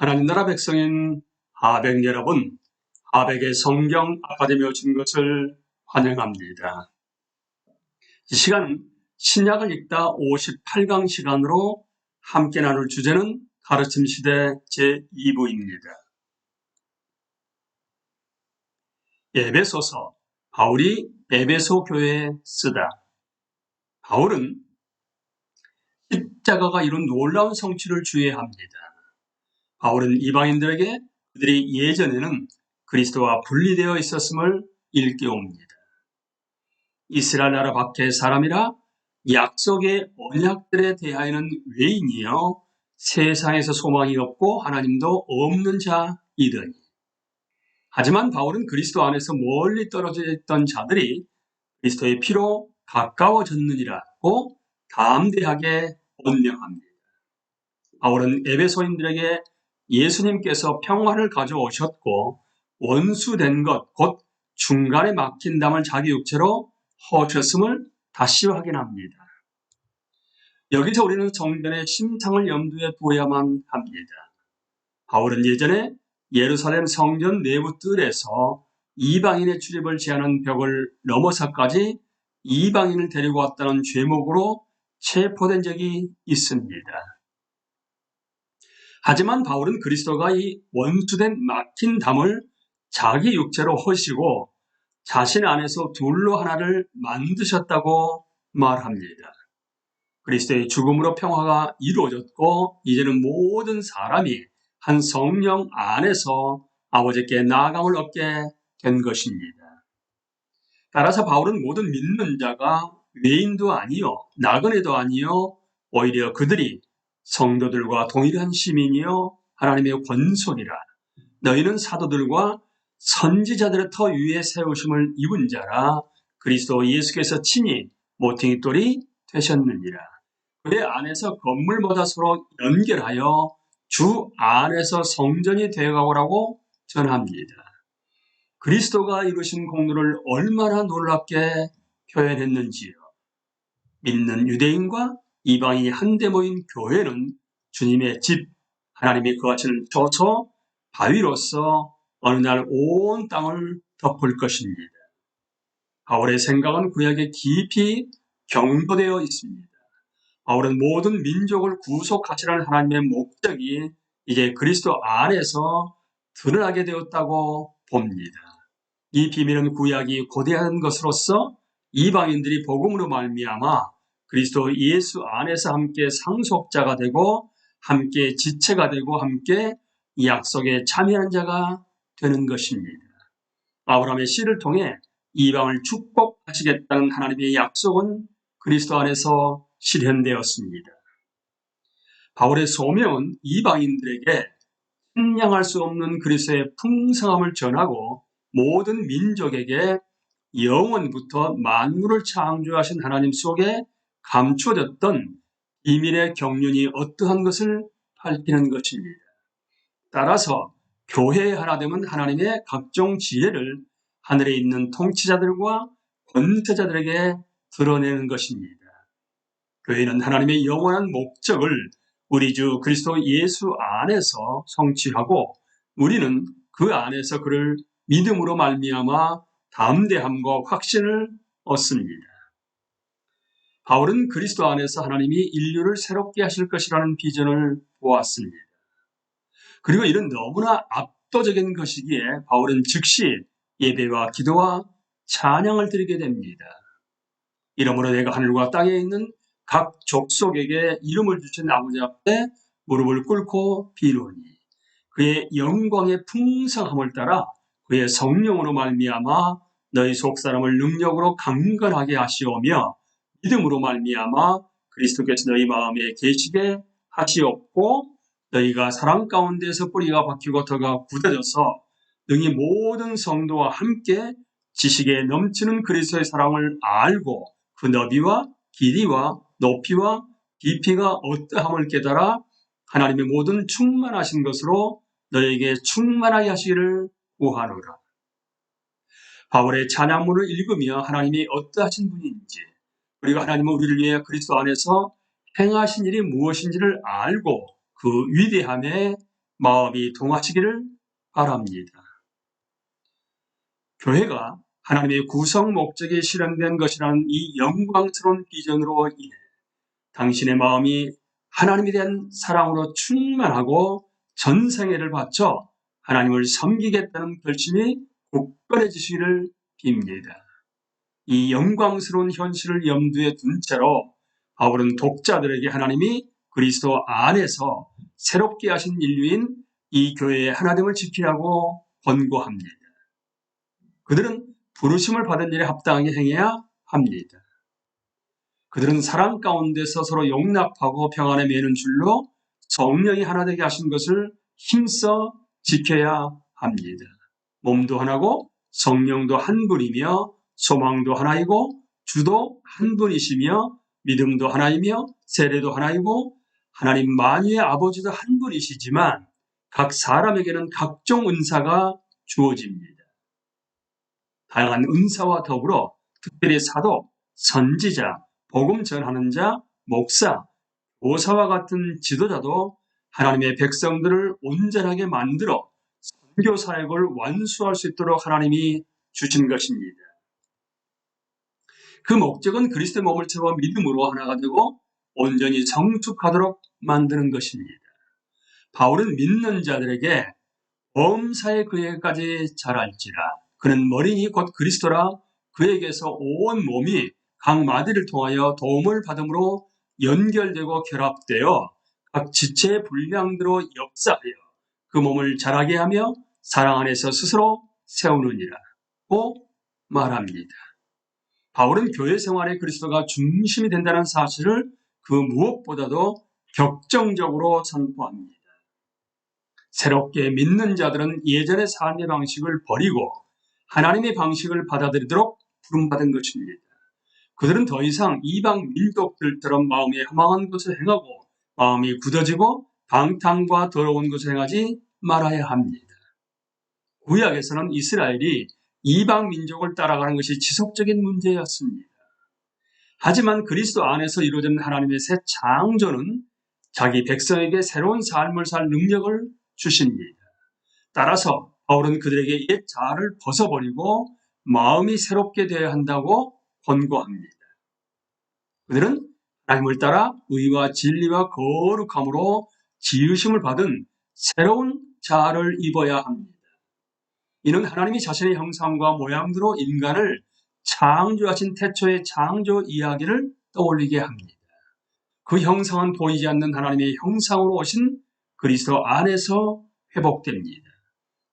하나님 나라 백성인 하백 여러분, 하백의 성경 아카데미 오신 것을 환영합니다. 이 시간은 신약을 읽다 58강 시간으로 함께 나눌 주제는 가르침 시대 제2부입니다. 에베소서, 바울이 에베소 교회에 쓰다. 바울은 십자가가 이룬 놀라운 성취를 주의합니다. 바울은 이방인들에게 그들이 예전에는 그리스도와 분리되어 있었음을 일깨웁니다. 이스라엘 나라 밖의 사람이라 약속의 언약들에 대하여는 외인이여 세상에서 소망이 없고 하나님도 없는 자이더니 하지만 바울은 그리스도 안에서 멀리 떨어져 있던 자들이 그리스도의 피로 가까워졌느니라고 담대하게 언명합니다. 바울은 에베소인들에게 예수님께서 평화를 가져오셨고 원수된 것, 곧 중간에 막힌 담을 자기 육체로 허셨음을 다시 확인합니다. 여기서 우리는 정변의 심상을 염두에 두어야만 합니다. 바울은 예전에 예루살렘 성전 내부 뜰에서 이방인의 출입을 제한한 벽을 넘어서까지 이방인을 데리고 왔다는 죄목으로 체포된 적이 있습니다. 하지만 바울은 그리스도가 이 원수된 막힌 담을 자기 육체로 허시고 자신 안에서 둘로 하나를 만드셨다고 말합니다. 그리스도의 죽음으로 평화가 이루어졌고 이제는 모든 사람이 한 성령 안에서 아버지께 나아감을 얻게 된 것입니다. 따라서 바울은 모든 믿는 자가 외인도 아니요 나그네도 아니요 오히려 그들이 성도들과 동일한 시민이요 하나님의 권속이라 너희는 사도들과 선지자들의 터 위에 세우심을 입은 자라 그리스도 예수께서 친히 모퉁이 돌이 되셨느니라 그의 안에서 건물마다 서로 연결하여 주 안에서 성전이 되어가오라고 전합니다. 그리스도가 이루신 공로를 얼마나 놀랍게 표현했는지요. 믿는 유대인과 이방인이 한데 모인 교회는 주님의 집, 하나님이 거하시는 저처 바위로서 어느 날 온 땅을 덮을 것입니다. 바울의 생각은 구약에 깊이 경도되어 있습니다. 바울은 모든 민족을 구속하시라는 하나님의 목적이 이제 그리스도 안에서 드러나게 되었다고 봅니다. 이 비밀은 구약이 고대한 것으로서 이방인들이 복음으로 말미암아 그리스도 예수 안에서 함께 상속자가 되고 함께 지체가 되고 함께 이 약속에 참여한 자가 되는 것입니다. 아브라함의 씨를 통해 이방을 축복하시겠다는 하나님의 약속은 그리스도 안에서 실현되었습니다. 바울의 소명은 이방인들에게 측량할 수 없는 그리스도의 풍성함을 전하고 모든 민족에게 영원부터 만물을 창조하신 하나님 속에 감추어졌던 비밀의 경륜이 어떠한 것을 밝히는 것입니다. 따라서 교회의 하나됨은 하나님의 각종 지혜를 하늘에 있는 통치자들과 권세자들에게 드러내는 것입니다. 교회는 하나님의 영원한 목적을 우리 주 그리스도 예수 안에서 성취하고 우리는 그 안에서 그를 믿음으로 말미암아 담대함과 확신을 얻습니다. 바울은 그리스도 안에서 하나님이 인류를 새롭게 하실 것이라는 비전을 보았습니다. 그리고 이런 너무나 압도적인 것이기에 바울은 즉시 예배와 기도와 찬양을 드리게 됩니다. 이러므로 내가 하늘과 땅에 있는 각 족속에게 이름을 주신 아버지 앞에 무릎을 꿇고 비노니 그의 영광의 풍성함을 따라 그의 성령으로 말미암아 너희 속사람을 능력으로 강건하게 하시오며 믿음으로 말미암아 그리스도께서 너희 마음에 계시게 하시옵고 너희가 사랑 가운데서 뿌리가 박히고 터가 굳어져서 능히 모든 성도와 함께 지식에 넘치는 그리스도의 사랑을 알고 그 너비와 길이와 높이와 깊이가 어떠함을 깨달아 하나님의 모든 충만하신 것으로 너에게 충만하게 하시기를 구하노라. 바울의 찬양문을 읽으며 하나님이 어떠하신 분인지 그리고 하나님은 우리를 위해 그리스도 안에서 행하신 일이 무엇인지를 알고 그 위대함에 마음이 동하시기를 바랍니다. 교회가 하나님의 구성 목적이 실현된 것이라는 이 영광스러운 비전으로 인해 당신의 마음이 하나님에 대한 사랑으로 충만하고 전생애를 바쳐 하나님을 섬기겠다는 결심이 굳건해지시기를 빕니다. 이 영광스러운 현실을 염두에 둔 채로 바울은 독자들에게 하나님이 그리스도 안에서 새롭게 하신 인류인 이 교회의 하나됨을 지키라고 권고합니다. 그들은 부르심을 받은 일에 합당하게 행해야 합니다. 그들은 사랑 가운데서 서로 용납하고 평안에 매는 줄로 성령이 하나 되게 하신 것을 힘써 지켜야 합니다. 몸도 하나고 성령도 한 분이며 소망도 하나이고 주도 한 분이시며 믿음도 하나이며 세례도 하나이고 하나님 만유의 아버지도 한 분이시지만 각 사람에게는 각종 은사가 주어집니다. 다양한 은사와 더불어 특별히 사도, 선지자, 복음 전하는 자, 목사, 보사와 같은 지도자도 하나님의 백성들을 온전하게 만들어 선교 사역을 완수할 수 있도록 하나님이 주신 것입니다. 그 목적은 그리스도의 몸을 채워 믿음으로 하나가 되고 온전히 성숙하도록 만드는 것입니다. 바울은 믿는 자들에게 범사의 그에게까지 자랄지라 그는 머리니 곧 그리스도라 그에게서 온 몸이 각 마디를 통하여 도움을 받음으로 연결되고 결합되어 각 지체의 분량대로 역사하여 그 몸을 자라게 하며 사랑 안에서 스스로 세우느니라 고 말합니다. 바울은 교회 생활에 그리스도가 중심이 된다는 사실을 그 무엇보다도 격정적으로 선포합니다. 새롭게 믿는 자들은 예전의 삶의 방식을 버리고 하나님의 방식을 받아들이도록 부름받은 것입니다. 그들은 더 이상 이방 민족들처럼 마음에 허망한 것을 행하고 마음이 굳어지고 방탕과 더러운 것을 행하지 말아야 합니다. 구약에서는 이스라엘이 이방 민족을 따라가는 것이 지속적인 문제였습니다. 하지만 그리스도 안에서 이루어진 하나님의 새 창조는 자기 백성에게 새로운 삶을 살 능력을 주십니다. 따라서 바울은 그들에게 옛 자아를 벗어버리고 마음이 새롭게 되어야 한다고 권고합니다. 그들은 하나님을 따라 의와 진리와 거룩함으로 지으심을 받은 새로운 자아를 입어야 합니다. 이는 하나님이 자신의 형상과 모양대로 인간을 창조하신 태초의 창조 이야기를 떠올리게 합니다. 그 형상은 보이지 않는 하나님의 형상으로 오신 그리스도 안에서 회복됩니다.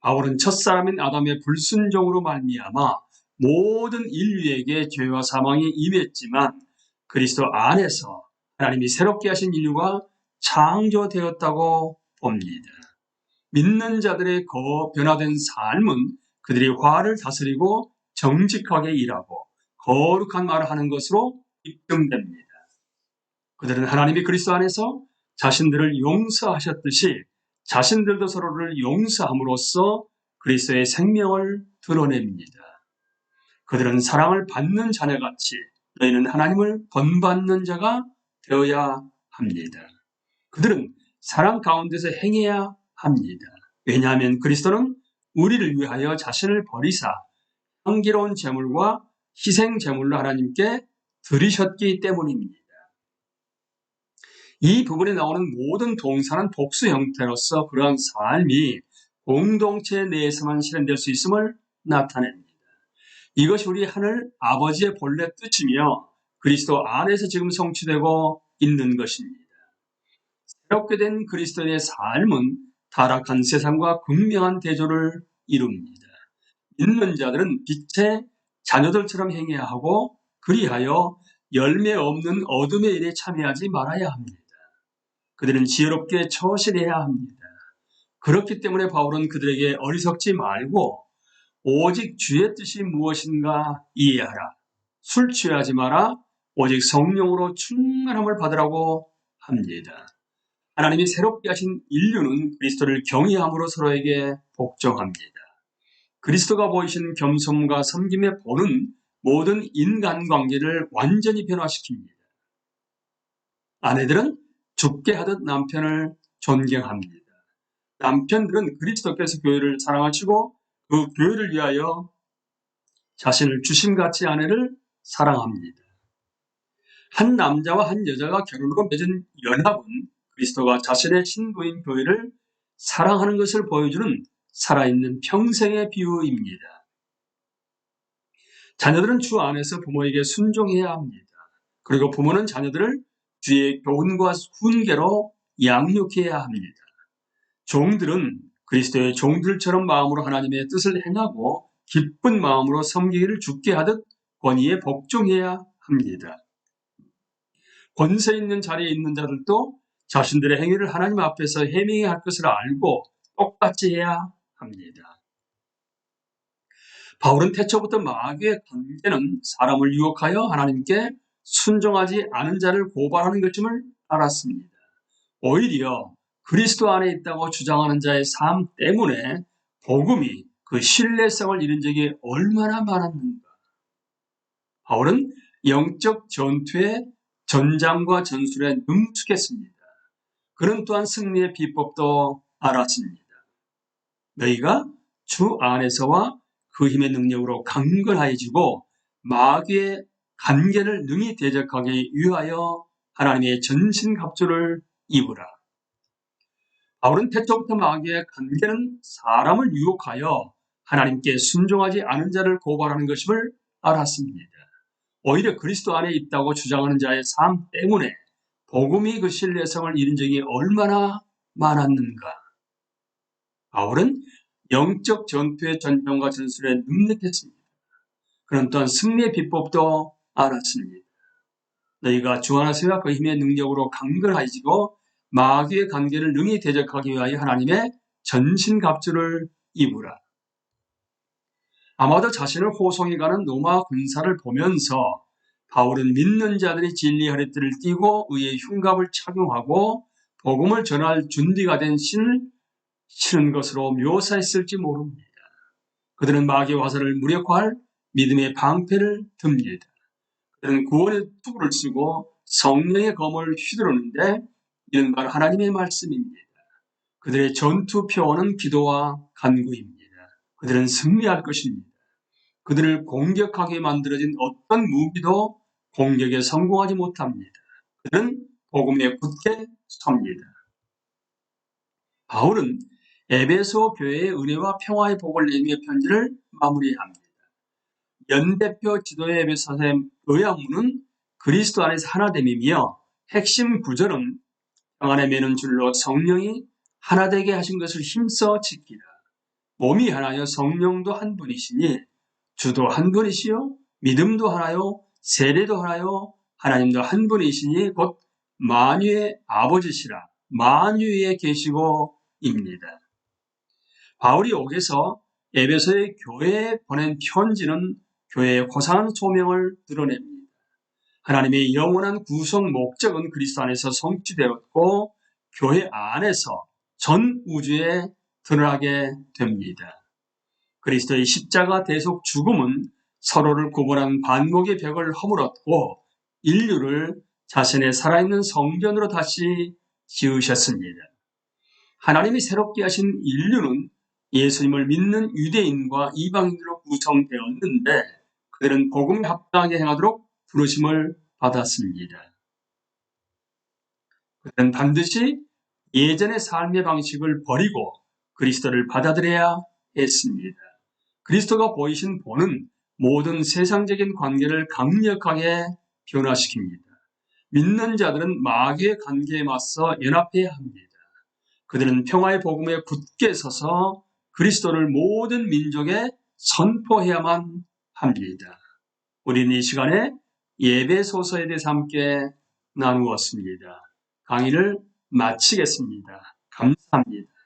바울은 첫사람인 아담의 불순종으로 말미암아 모든 인류에게 죄와 사망이 임했지만 그리스도 안에서 하나님이 새롭게 하신 인류가 창조되었다고 봅니다. 믿는 자들의 거 변화된 삶은 그들이 화를 다스리고 정직하게 일하고 거룩한 말을 하는 것으로 입증됩니다. 그들은 하나님이 그리스도 안에서 자신들을 용서하셨듯이 자신들도 서로를 용서함으로써 그리스도의 생명을 드러냅니다. 그들은 사랑을 받는 자녀같이 너희는 하나님을 본받는 자가 되어야 합니다. 그들은 사랑 가운데서 행해야 합니다. 왜냐하면 그리스도는 우리를 위하여 자신을 버리사 향기로운 제물과 희생 제물로 하나님께 드리셨기 때문입니다. 이 부분에 나오는 모든 동사는 복수 형태로서 그러한 삶이 공동체 내에서만 실현될 수 있음을 나타냅니다. 이것이 우리 하늘 아버지의 본래 뜻이며 그리스도 안에서 지금 성취되고 있는 것입니다. 새롭게 된 그리스도의 삶은 타락한 세상과 극명한 대조를 이룹니다. 믿는 자들은 빛의 자녀들처럼 행해야 하고 그리하여 열매 없는 어둠의 일에 참여하지 말아야 합니다. 그들은 지혜롭게 처신해야 합니다. 그렇기 때문에 바울은 그들에게 어리석지 말고 오직 주의 뜻이 무엇인가 이해하라. 술 취하지 마라. 오직 성령으로 충만함을 받으라고 합니다. 하나님이 새롭게 하신 인류는 그리스도를 경외함으로 서로에게 복종합니다. 그리스도가 보이신 겸손과 섬김의 본은 모든 인간관계를 완전히 변화시킵니다. 아내들은 죽게 하듯 남편을 존경합니다. 남편들은 그리스도께서 교회를 사랑하시고 그 교회를 위하여 자신을 주심같이 아내를 사랑합니다. 한 남자와 한 여자가 결혼으로 맺은 연합은 그리스도가 자신의 신부인 교회를 사랑하는 것을 보여주는 살아있는 평생의 비유입니다. 자녀들은 주 안에서 부모에게 순종해야 합니다. 그리고 부모는 자녀들을 주의 교훈과 훈계로 양육해야 합니다. 종들은 그리스도의 종들처럼 마음으로 하나님의 뜻을 행하고 기쁜 마음으로 섬기기를 죽게 하듯 권위에 복종해야 합니다. 권세 있는 자리에 있는 자들도 자신들의 행위를 하나님 앞에서 해명해야 할 것을 알고 똑같이 해야 합니다. 바울은 태초부터 마귀의 관계는 사람을 유혹하여 하나님께 순종하지 않은 자를 고발하는 것임을 알았습니다. 오히려 그리스도 안에 있다고 주장하는 자의 삶 때문에 복음이 그 신뢰성을 잃은 적이 얼마나 많았는가. 바울은 영적 전투의 전장과 전술에 능숙했습니다. 그는 또한 승리의 비법도 알았습니다. 너희가 주 안에서와 그 힘의 능력으로 강건하여지고 마귀의 관계를 능히 대적하기 위하여 하나님의 전신갑주를 입으라. 바울은 태초부터 마귀의 관계는 사람을 유혹하여 하나님께 순종하지 않은 자를 고발하는 것임을 알았습니다. 오히려 그리스도 안에 있다고 주장하는 자의 삶 때문에 복음이 그 신뢰성을 잃은 적이 얼마나 많았는가. 바울은 영적 전투의 전병과 전술에 능력했습니다. 그는 또한 승리의 비법도 알았습니다. 너희가 주 안에서와 그 힘의 능력으로 강건하여지고 마귀의 관계를 능히 대적하기 위하여 하나님의 전신갑주를 입으라. 아마도 자신을 호송해가는 로마 군사를 보면서 바울은 믿는 자들이 진리 허리띠를 띠고 의의 흉갑을 착용하고 복음을 전할 준비가 된 신을 치는 것으로 묘사했을지 모릅니다. 그들은 마귀의 화살을 무력화할 믿음의 방패를 듭니다. 그들은 구원의 투구를 쓰고 성령의 검을 휘두르는데 이는 바로 하나님의 말씀입니다. 그들의 전투 표어는 기도와 간구입니다. 그들은 승리할 것입니다. 그들을 공격하게 만들어진 어떤 무기도 공격에 성공하지 못합니다. 그들은 복음에 굳게 섭니다. 바울은 에베소 교회의 은혜와 평화의 복을 내미의 편지를 마무리합니다. 연대표 지도의 에베소의 요약문은 그리스도 안에서 하나됨이며 핵심 구절은 평안에 매는 줄로 성령이 하나되게 하신 것을 힘써 지키라. 몸이 하나여 성령도 한 분이시니 주도 한 분이시요 믿음도 하나요 세례도 하나요 하나님도 한 분이시니 곧 만유의 아버지시라 만유에 계시고입니다. 바울이 옥에서 에베소의 교회에 보낸 편지는 교회의 고상한 소명을 드러냅니다. 하나님의 영원한 구성 목적은 그리스도 안에서 성취되었고 교회 안에서 전 우주에 드러나게 됩니다. 그리스도의 십자가 대속 죽음은 서로를 구분한 반목의 벽을 허물었고 인류를 자신의 살아있는 성전으로 다시 지으셨습니다. 하나님이 새롭게 하신 인류는 예수님을 믿는 유대인과 이방인으로 구성되었는데 그들은 복음에 합당하게 행하도록 부르심을 받았습니다. 그들은 반드시 예전의 삶의 방식을 버리고 그리스도를 받아들여야 했습니다. 그리스도가 보이신 본은 모든 세상적인 관계를 강력하게 변화시킵니다. 믿는 자들은 마귀의 관계에 맞서 연합해야 합니다. 그들은 평화의 복음에 굳게 서서 그리스도를 모든 민족에 선포해야만 합니다. 우리는 이 시간에 예배 소서에 대해서 함께 나누었습니다. 강의를 마치겠습니다. 감사합니다.